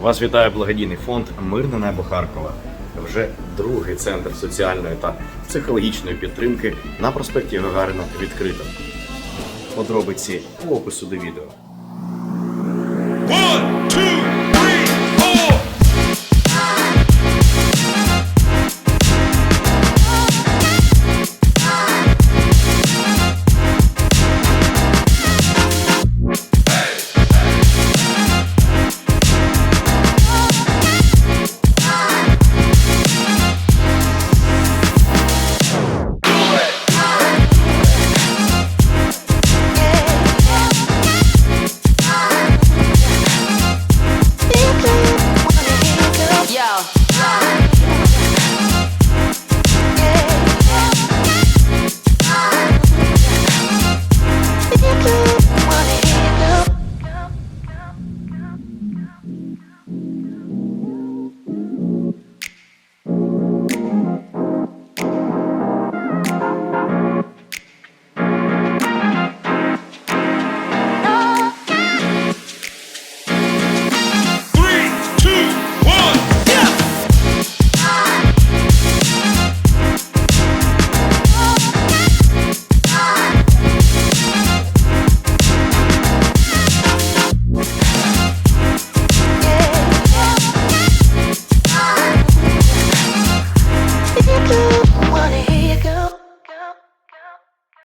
Вас вітає благодійний фонд Мирне небо Харкова. Вже другий центр соціальної та психологічної підтримки на проспекті Гагарина відкрито. Подробиці у опису до відео. One,